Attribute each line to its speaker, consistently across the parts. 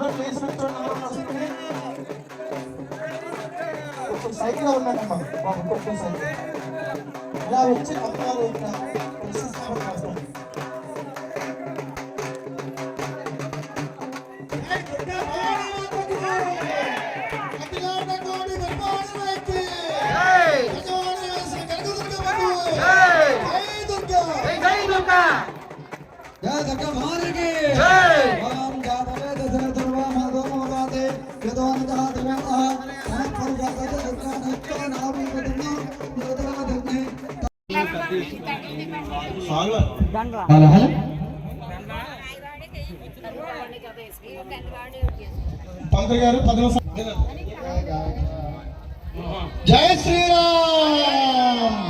Speaker 1: అందరూ అందరూ వస్తుంది కొంచెం సైకిల్ ఉన్నాడమ్మా బాబు కొంచెం సైకిల్ ఇలా వచ్చి అమ్మగారు ఇక్కడ
Speaker 2: హలో హలో
Speaker 1: పంతులు గారు పది నిమిషాలు జై శ్రీరామ్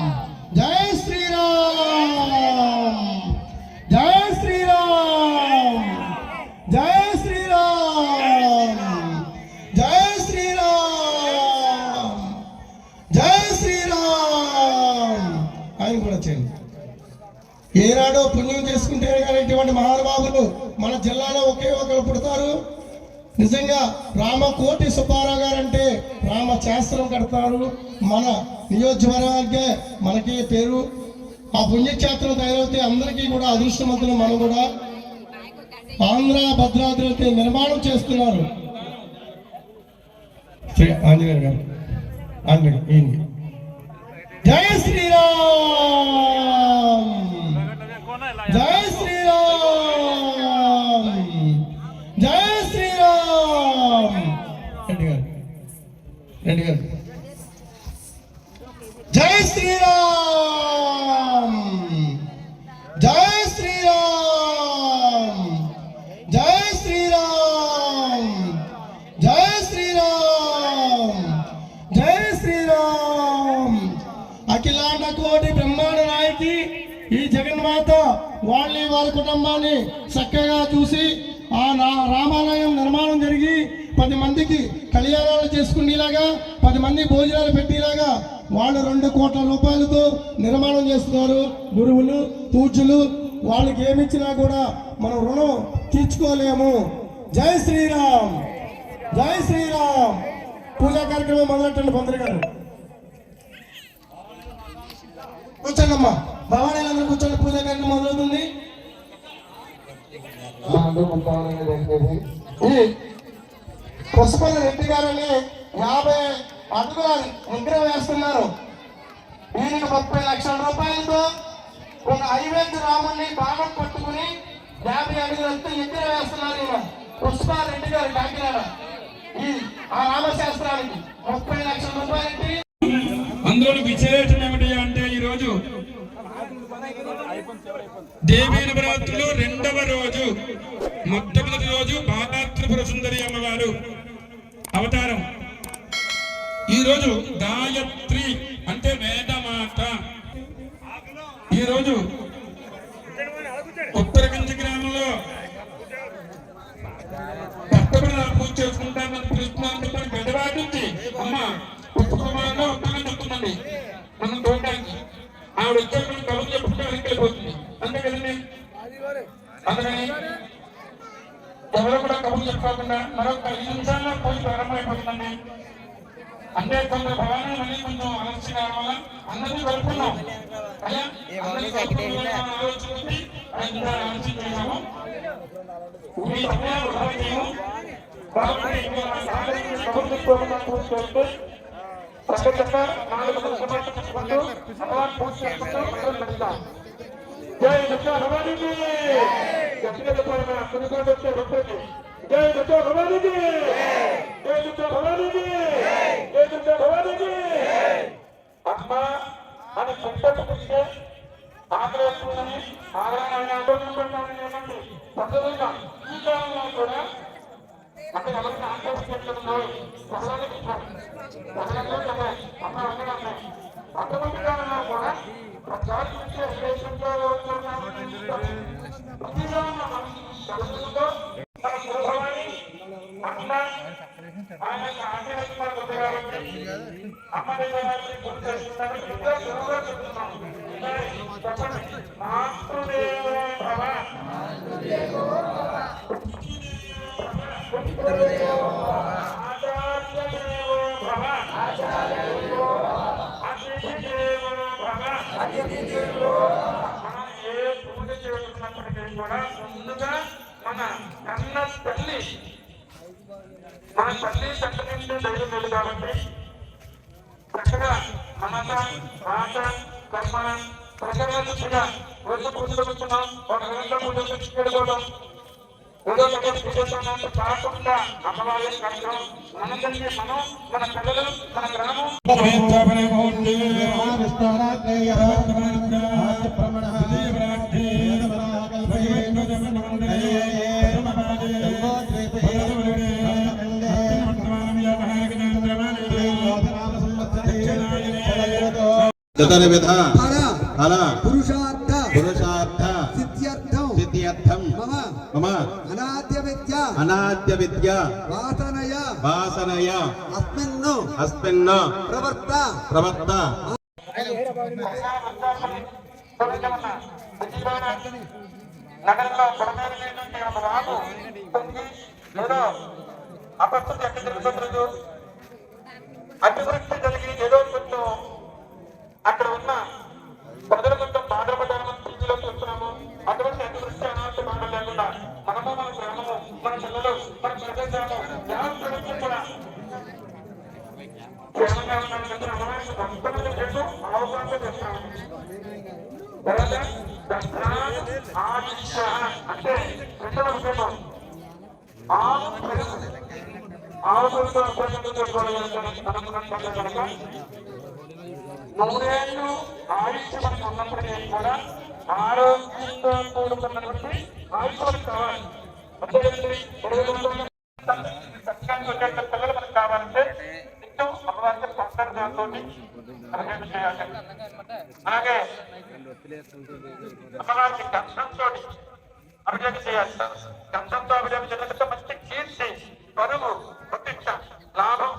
Speaker 1: ఏనాడో పుణ్యం చేసుకుంటేనే కానీ ఇటువంటి మహానుభావులు మన జిల్లాలో ఒకే ఒకరు పుడతారు. నిజంగా రామకోటి సుబ్బారావు గారు అంటే రామశాస్త్రం కడతారు. మన నియోజకవర్గానికే మనకి పేరు. ఆ పుణ్యక్షేత్రం తయారైతే అందరికీ కూడా అదృష్టవంతులు మనం కూడా. ఆంధ్ర భద్రాద్రి నిర్మాణం చేస్తున్నారు. ఆంజనేయ గారు ఆంజనేయ జై శ్రీరామ్! జై రామాలయం నిర్మాణం జరిగి పది మందికి కళ్యాణాలు చేసుకునేలాగా పది మంది భోజనాలు పెట్టేలాగా వాళ్ళు రెండు కోట్ల రూపాయలతో నిర్మాణం చేస్తున్నారు. గురువులు పూజలు వాళ్ళకి ఏమిచ్చినా కూడా మనం రుణం తీర్చుకోలేము. జై శ్రీరామ్! జై శ్రీరామ్! పూజా కార్యక్రమం మొదలెట్టండి మంత్రి గారు. కూర్చోండి అమ్మా భవానీలందరూ కూర్చోండి పూజా కార్యక్రమం మొదలవుతుంది. ఈ పుష్పల రెడ్డి గారని యాభై అడుగుల విగ్రహం వేస్తున్నారు. దీనికి ముప్పై లక్షల రూపాయలతో ఒక ఐవేది రాముని బాగా పట్టుకుని యాభై అడుగులతో విగ్రహం వేస్తున్నారు ఈయన. పుష్పారెడ్డి గారు కాకినాడ. ఈ ఆ రామశాస్త్రానికి ముప్పై లక్షల రూపాయలకి
Speaker 3: అందులో విశేషం ఏమిటి అంటే ఈ రోజు దేవీ నవరాత్రిలో రెండవ రోజు మొట్టమొదటి రోజు బాలాత్రిపుర సుందరి అమ్మవారు అవతారం. ఈ రోజు గాయత్రి అంటే వేదమాత. ఈరోజు రోజు ఉత్తరకంచి గ్రామంలో కష్టపడి పూజ చేసుకుంటామని పిలుస్తున్నాను పెద్దవాడి నుంచి అమ్మ పుష్పకుమారులో ఉత్తరం చెప్తుందండి. మనం చూడడానికి ఆవిడ వచ్చే అందుకని ఎవరు కూడా కబుర్లు చెప్పుకోకుండా మరొక ఐదు నిమిషాల్లో పూజ ప్రారంభమైపోతుందండి. అంటే కొంత భవానీ మళ్ళీ కొంచెం ఆలస్యం కావడం వల్ల అందరినీ కలుపుకున్నాం కలుపుకున్నాం ఆలోచన చేశాము. మీ సమయాలు వృధా చేయము? నాలుగు పూజ చేసుకుంటూ అందరం నడుస్తాం జై దుర్గా భవానికి గట్టిగా చెప్పాలి మన కునుకోండి వచ్చే రూపాయలు. జై దుర్గా భవానికి జై దుర్గా భవానికి జై దుర్గా భవానికి అమ్మ అని చుట్టూ ఆకలి వస్తుందని ఆగ్రహాన్ని ఆందోళన పెట్టాలని ఏమండి పద్ధతిగా ఈ కాలంలో కూడా అంటే ఎవరికి ఆందోళన చెప్తున్నాయి ప్రజలకి ప్రజలందరూ కదా అమ్మ అందరూ అటువంటి కాలంలో కూడా ప్రచారం ఇచ్చే ఆయన గుర్తు ఇంకా గురువుగా చెప్తున్నాం చెప్పండి. మాతృదేవో భవ ప్రజలుగా రోజు పూజలుస్తున్నాం ఒక రోజు పూజలు పెట్టుకోవడం ఏదో ఒక పూజలు కాకుండా అమ్మవారి కష్టం మనకంటే మనం మన పిల్లలు మన గ్రామం.
Speaker 4: చతుర్విధ
Speaker 2: ఫల
Speaker 4: ఫల
Speaker 2: అనాద్య విద్య వాసనయ.
Speaker 4: వాసనయ.
Speaker 2: అస్మిన్ను
Speaker 4: అస్మిన్
Speaker 2: ప్రవర్త.
Speaker 4: ప్రవర్త.
Speaker 3: నగరంలో పొడమేరులేటువంటి ఒక వాగు పొంగి ఏదో అపస్థితి ఎక్కడ జరుగుతుందో అతివృష్టి జరిగి ఏదో మన ప్రదేశాలు యావత్తు కూడా క్షేమంగా చేస్తూ అవకాశం చేస్తాము అంటే రెండవ ఉన్నప్పటికీ కూడా ఆరోగ్యంతో కూడుకున్నటువంటి ఆయుష్ కావాలి అంతేకాదండి సత్యానికి వచ్చే పిల్లలు మనకు కావాలంటే నిత్యం అమ్మవారికి సంస్కారం దాంతో అభివృద్ధి చేయాలి అలాగే అమ్మవారికి గంధంతో అభిషేకం చేయాలి గంధంతో అభిషేకం చేయాలంటే మంచి కీర్తి పరువు ప్రతిష్ట లాభం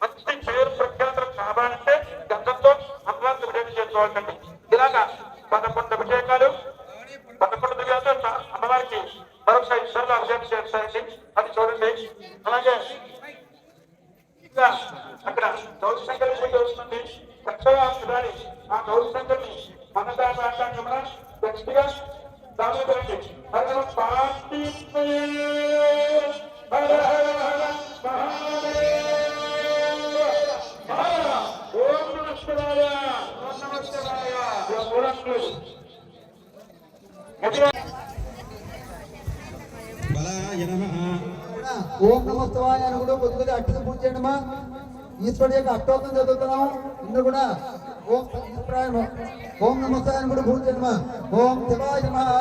Speaker 3: మంచి పేరు ప్రఖ్యాతులు కావాలంటే గంధంతో అమ్మవారికి అభిషేకం చేసుకోవాలండి
Speaker 4: నమః.
Speaker 2: ఓం నమస్తవాయ అని కూడా కొద్ది కొద్ది అట్టుగా పూజ చేయండి మా ఈశ్వరుడు యొక్క అష్టోత్తం చదువుతున్నాము. ఇందు కూడా ఓం నమః. ఓం నమస్తాయ అని కూడా పూజ చేయండి మా ఓం శివాయ నమః.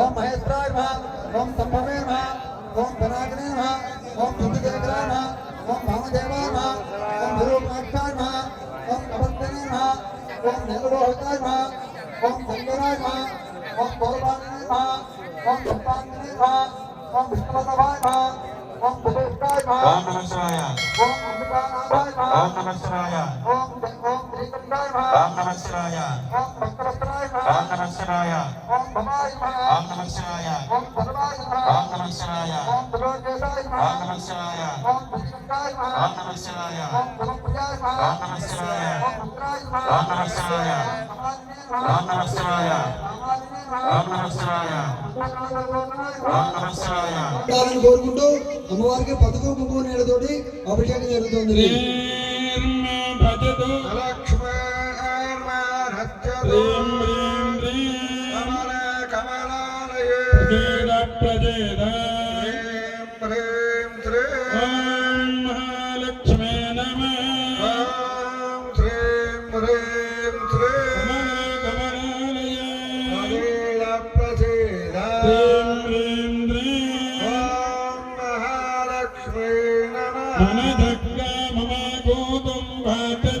Speaker 2: ఓం మహేశ్వరాయ నమః. ఓం సంభవే నమః. ఓం పరాగనే నమః. ఓం నమః. ఓం భామదేవాయ నమః. ఓం నమస్తనే నమః. องเหนือก็ได้มาก
Speaker 3: อง
Speaker 2: ถึง
Speaker 3: ก็
Speaker 2: ได้มากอ
Speaker 3: งบ
Speaker 2: อล
Speaker 3: บั
Speaker 2: ง
Speaker 3: ได้
Speaker 2: มา
Speaker 3: กอ
Speaker 2: งถึง
Speaker 3: บัง
Speaker 2: ได้
Speaker 3: มาก
Speaker 2: องถึ
Speaker 3: งบั
Speaker 2: งได้
Speaker 3: มา
Speaker 2: กอง
Speaker 3: บุก
Speaker 2: ได้
Speaker 3: มา
Speaker 2: ก
Speaker 3: อ
Speaker 2: ง
Speaker 3: นมัส
Speaker 2: รายากองบุ
Speaker 3: ก
Speaker 1: ได้มากอ
Speaker 3: งนมั
Speaker 1: สรายะกอ
Speaker 3: งถึง
Speaker 1: ఓం కోరుకుంటూ అమ్మవారికి పథకం కుంకుమ
Speaker 3: నీళ్ళతోటి అభిషేకం జరుగుతుంది.
Speaker 1: مدد
Speaker 3: Baba.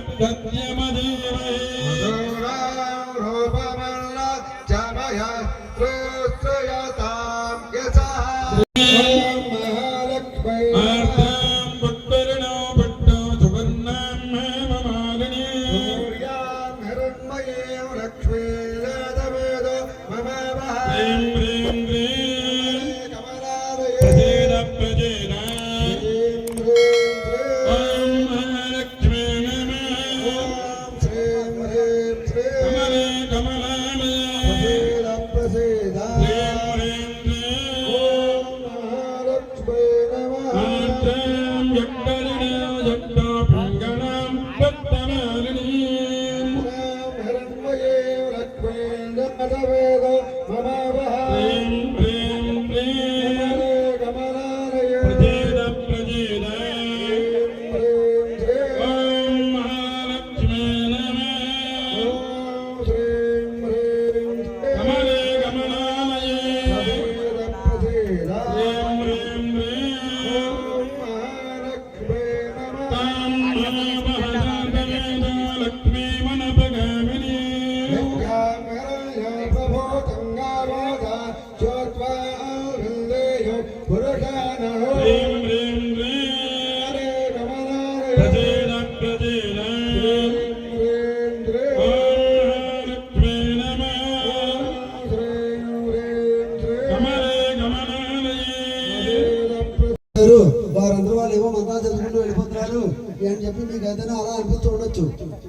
Speaker 2: ఏవో మంత్రాలు చదువుకుంటూ వెళ్ళిపోతున్నారు. అని చెప్పి మీకు ఏదైనా అలా అనిపిస్తూ ఉండొచ్చు.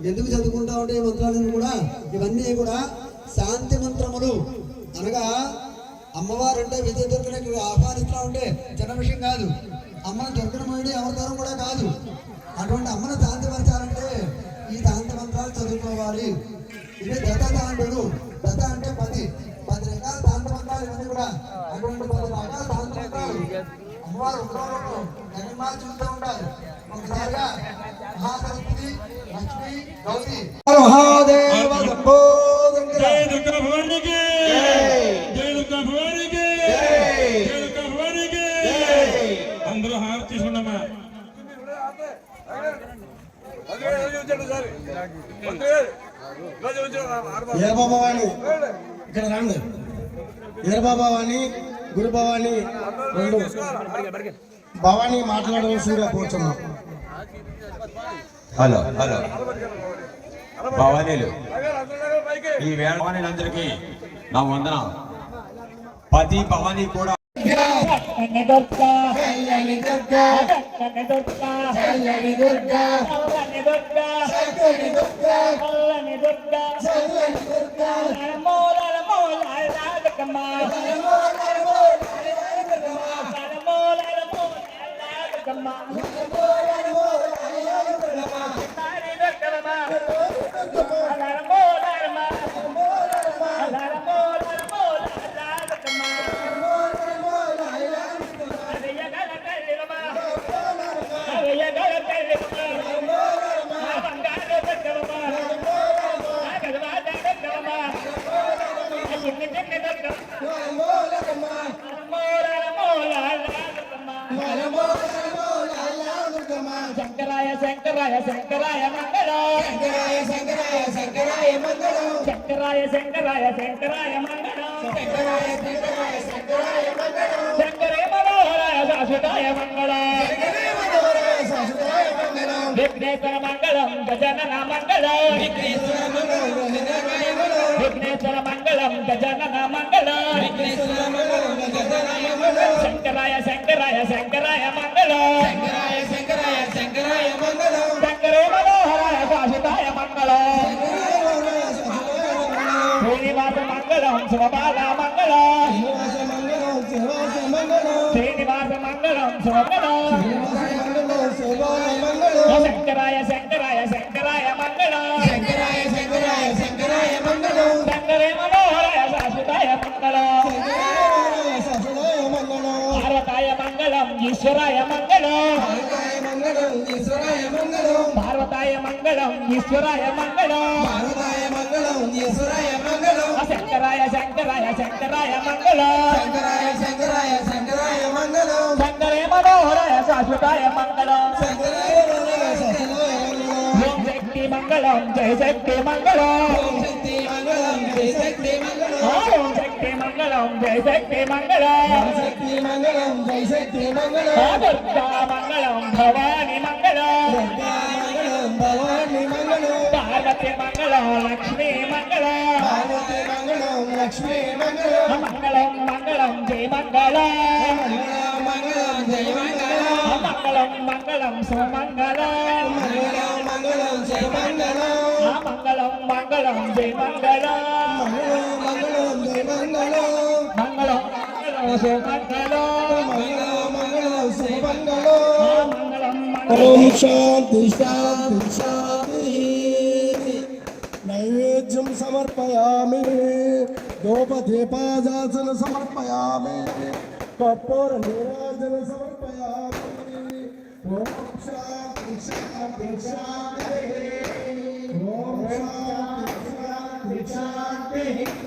Speaker 2: ఎందుకు చదువుకుంటా ఉంటే ఈ మంత్రాలను కూడా? ఇవన్నీ కూడా శాంతి మంత్రములు. అనగా అమ్మవారు అంటే విజయ దుర్గని ఆహ్వానిస్తూ ఉంటే చిన్న విషయం కాదు. అమ్మను దుర్గనమయుడి అవతారం కూడా కాదు. అటువంటి అమ్మను శాంతిపరచాలంటే ఈ శాంతి మంత్రాలు చదువుకోవాలి. ఇవి దత దాండులు దత అంటే పది. పది రకాల శాంతి మంత్రాలు ఇవన్నీ కూడా. అటువంటి పది రకాల శాంతి మంత్రాలు. అమ్మవారు ఉగ్రవరకు గణిమాలు చూస్తూ ఉంటారు. ఒకసారిగా మహాసరస్వతి లక్ష్మి గౌరీ మహాదేవ శంభో శంకర.
Speaker 3: జై దుర్గా భవానికి జై దుర్గా భవానికి జై దుర్గా భవానికి అందరూ హారతి తీసుకున్నామా
Speaker 1: ఏర్బాబావాణి ఇక్కడ రండి ఏర్బాబావాణి గురు భవాని రెండు భవాని మాట్లాడవలసిందిగా కూర్చున్నాం
Speaker 5: హలో హలో భవానీలు ఈ వేళ భవానీలందరికీ నా వందన పది భవానీ కూడా
Speaker 6: దుర్గా దుర్గా దుర్గా దుర్గా దుర్గా దుర్గా దుర్గా దుర్గా దుర్గమ్మ దుర్గమ్మ విఘ్నేశ్వర మంగళం గజనన మంగళం విఘ్నేశ్వర మంగళం గజనన మంగళం శంకరాయ శంకరాయ శంకరాయ మంగళం. శంకరాయ శంకరాయ శంకరాయ మంగళం శంకరే మనోహరాయ శాశ్వతాయ మంగళం. శ్రీనివాస మంగళం శివబాల మంగళం. శ్రీనివాస మంగళం శివమంగళం శంకరాయ శంకరాయ శంకరాయ మంగళం శంకరాయ శంకరాయ శంకరాయ మంగళం. శంకరే మనోహరాయ శాశ్వతాయ మంగళం. పార్వతాయ మంగళం. ఈశ్వరాయ మంగళం. పార్వతాయ మంగళం ఈశ్వరాయ మంగళం. శంకరాయ శంకరాయ శంకరాయ మంగళం. శంకరే మనోహరాయ శాశ్వతాయ మంగళం. ఓం శక్తి మంగళం. జయ శక్తి మంగళం ఓం శక్తి మంగళం. జయ శక్తి మంగళం. దుర్గా మంగళం భవాని మంగళం. పార్వతి మంగళం లక్ష్మీ మంగళం.
Speaker 1: లక్ష్మీ మంగళం.
Speaker 6: మంగళం మంగళం జయ మంగళం
Speaker 1: మంగళం జయ మంగళం.
Speaker 6: మంగళం మంగళం సుమంగళం.
Speaker 1: మంగళం మంగళం జయ మంగళం.
Speaker 6: మంగళం మంగళం జయ మంగళం.
Speaker 1: మంగళం జయ మంగళం.
Speaker 6: మంగళం మంగళం సుమంగళం
Speaker 1: మంగళం. మంగళం శుభమంగళం
Speaker 6: ఆ మంగళం మంగళం.
Speaker 1: ఓం శాంతి శాంతి శాంతి. నైవేద్యం సమర్పయామి. ధూపదీపాజాసన సమర్పయామి. కర్పూర నీరాజన సమర్పయామి. మోక్షా మోక్షా మోక్షా మోక్షా మోక్షా మోక్షా